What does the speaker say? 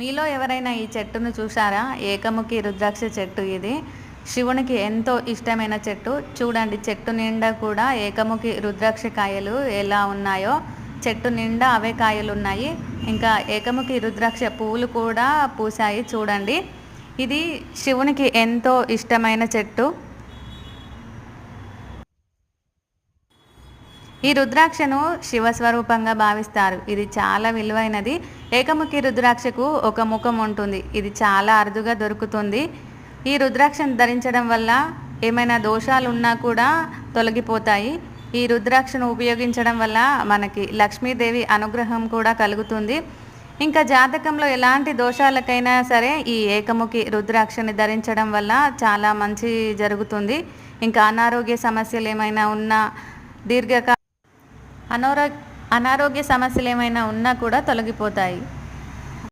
మీలో ఎవరైనా ఈ చెట్టును చూసారా ఏకముఖి రుద్రాక్ష చెట్టు ఇది. శివునికి ఎంతో ఇష్టమైన చెట్టు. చూడండి చెట్టు నిండా కూడా ఏకముఖి రుద్రాక్ష కాయలు ఎలా ఉన్నాయో. చెట్టు నిండా అవే కాయలు ఉన్నాయి. ఇంకా ఏకముఖి రుద్రాక్ష పువ్వులు కూడా పూసాయి చూడండి. ఇది శివునికి ఎంతో ఇష్టమైన చెట్టు. ఈ రుద్రాక్షను శివస్వరూపంగా భావిస్తారు. ఇది చాలా విలువైనది. ఏకముఖి రుద్రాక్షకు ఒక ముఖం ఉంటుంది. ఇది చాలా అరుదుగా దొరుకుతుంది. ఈ రుద్రాక్షను ధరించడం వల్ల ఏమైనా దోషాలు ఉన్నా కూడా తొలగిపోతాయి. ఈ రుద్రాక్షను ఉపయోగించడం వల్ల మనకి లక్ష్మీదేవి అనుగ్రహం కూడా కలుగుతుంది. ఇంకా జాతకంలో ఎలాంటి దోషాలకైనా సరే ఈ ఏకముఖి రుద్రాక్షని ధరించడం వల్ల చాలా మంచి జరుగుతుంది. ఇంకా అనారోగ్య సమస్యలు ఏమైనా ఉన్నా దీర్ఘకాల అనారోగ్య సమస్యలు ఏమైనా ఉన్నా కూడా తొలగిపోతాయి.